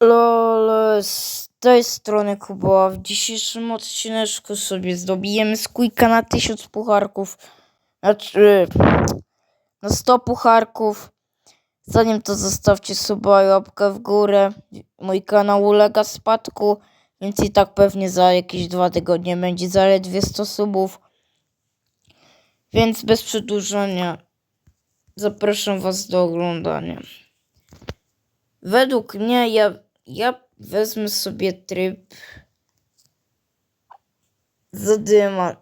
Lol, z tej strony Kuba. W dzisiejszym odcineczku sobie zdobijemy skójka na 1000 pucharków. Znaczy, na 100 pucharków. Zanim to zostawcie suba i łapkę w górę. Mój kanał ulega spadku, więc i tak pewnie za jakieś dwa tygodnie będzie zaledwie 100 subów. Więc bez przedłużania zapraszam was do oglądania. Według mnie ja, ja wezmę sobie tryb zadyma.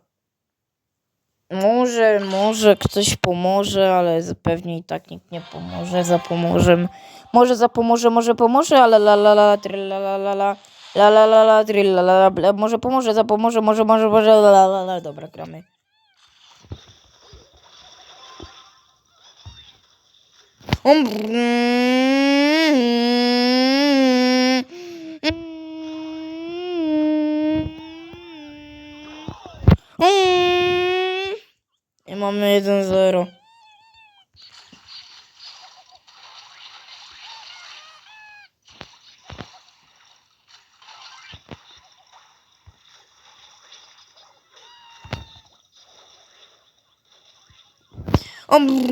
Może, może ktoś pomoże, ale pewnie i tak nikt nie pomoże. Zapomożem. Może zapomoże, może pomoże, ale la la la la la la la la la la la la la la może pomoże, zapomoże, może, może, może la la la la dobra, gramy. I mamy 1-0. Um.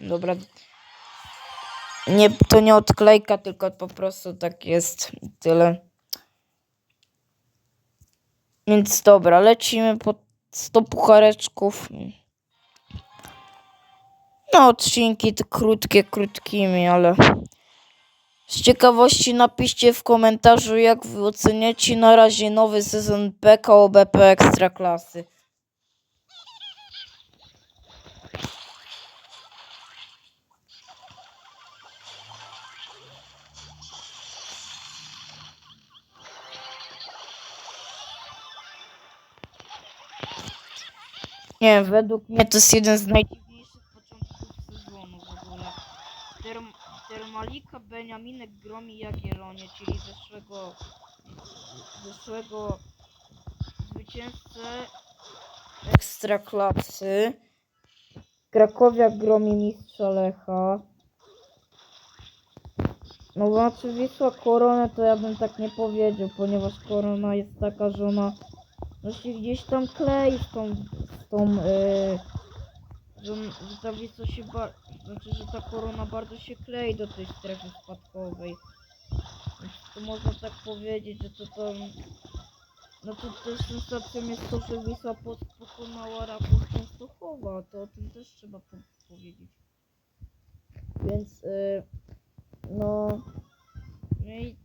Dobra, nie, to nie odklejka, tylko po prostu tak jest. Tyle. Więc dobra, lecimy po 100 puchareczków. No, odcinki to krótkie, krótkimi, ale z ciekawości napiszcie w komentarzu, jak wy oceniacie na razie nowy sezon PKO BP Ekstraklasy. Nie, według mnie to jest jeden z najdziwniejszych początków sezonu w ogóle. Term Termalika, Beniaminek, Gromi, Jagiellonie, czyli zeszłego, zeszłego zwycięzcę Ekstraklasy. Krakowia, Gromi, Mistrza Lecha. No znaczy Wisła Koronę to ja bym tak nie powiedział, ponieważ Korona jest taka, że ona no się gdzieś tam klei z tą, tą yy, że, że ta Wisła się znaczy, że ta korona bardzo się klei do tej strefy spadkowej. To można tak powiedzieć, że to tam no to też sensacją jest to, że Wisła po- pokonała Raków Częstochowa, to o tym też trzeba po powiedzieć. Więc yy, no no i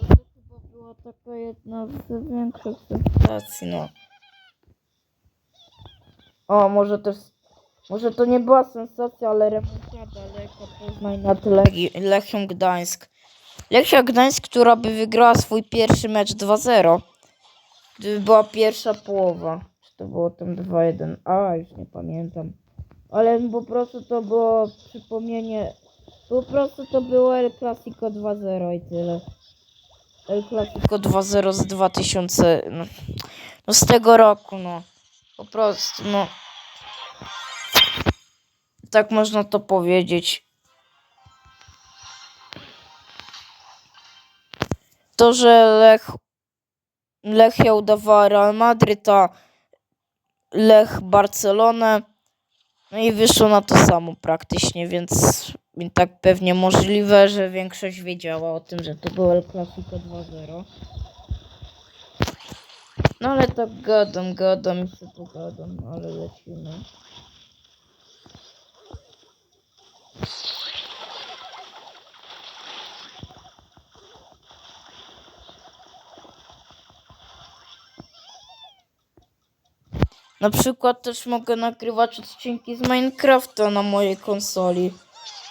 to chyba była taka jedna z większych sensacji, no. O, może też, może to nie była sensacja, ale remontada Lecha Poznań nad Legi- Lechią Gdańsk. Lechia Gdańsk, która by wygrała swój pierwszy mecz 2-0, gdyby była pierwsza połowa. Czy to było tam 2-1? A, już nie pamiętam. Ale po prostu to było przypomnienie, po prostu to było El Clasico 2-0 i tyle. El Clasico 2-0 z 2000, no, no z tego roku, no. Po prostu, no. Tak można to powiedzieć. To, że Lech, Lechia udawała Real Madryt, a Lech Barcelonę. No i wyszło na to samo praktycznie, więc tak pewnie możliwe, że większość wiedziała o tym, że to było El Clasico 2-0. No ale tak gadam, gadam i sobie pogadam, ale lecimy. Na przykład też mogę nagrywać odcinki z Minecrafta na mojej konsoli,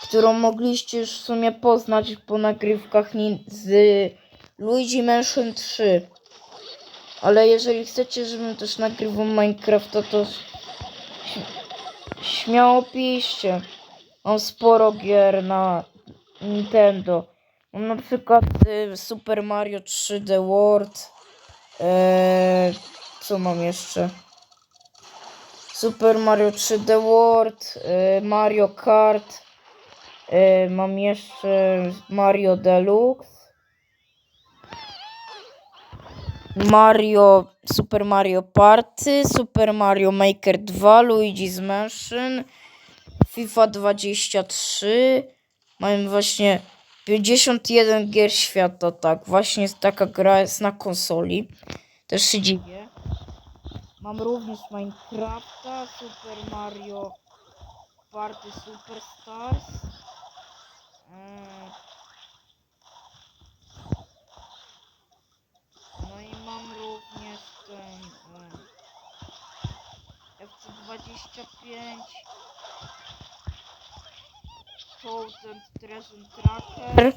którą mogliście już w sumie poznać po nagrywkach z Luigi Mansion 3. Ale jeżeli chcecie, żebym też nagrywał Minecrafta, to śmiało piszcie. Mam sporo gier na Nintendo. Mam na przykład y, Super Mario 3D World, e, co mam jeszcze? Super Mario 3D World, y, Mario Kart, y, mam jeszcze Mario Deluxe, Mario, Super Mario Party, Super Mario Maker 2, Luigi's Mansion, FIFA 23, mamy właśnie 51 gier świata, tak, właśnie taka gra jest na konsoli, też się dziwię. Mam również Minecrafta, Super Mario Party Superstars. Eee, No i mam również ten e, FC25 Thousand Treasure Tracker.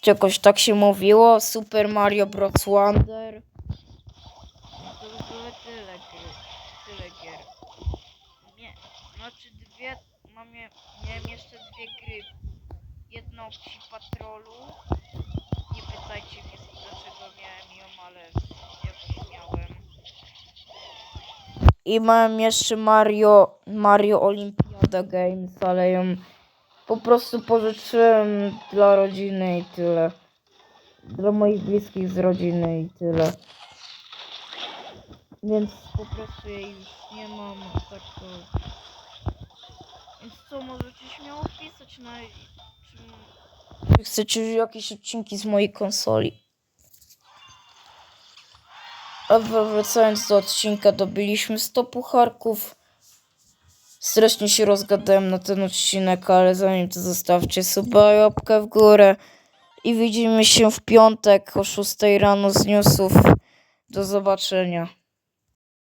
Czy jakoś tak się mówiło Super Mario Bros. Wonder. To by były tyle gry, tyle gier. Nie, znaczy dwie mam je, miałem jeszcze dwie gry. Jedną Psi Patrolu. Nie pytajcie mnie dlaczego miałem ją, ale jakoś miałem. I mam jeszcze Mario, Mario Olympiada Games, ale ją po prostu pożyczyłem dla rodziny i tyle. Dla moich bliskich z rodziny i tyle. Więc po prostu jej już nie mam, tak to... Więc co, możecie śmiało pisać na... Czy chcecie jakieś odcinki z mojej konsoli? A wr- wracając do odcinka, dobiliśmy 100 pucharków. Strasznie się rozgadałem na ten odcinek, ale zanim to zostawcie suba łapkę w górę. I widzimy się w piątek o 6 rano z newsów. Do zobaczenia.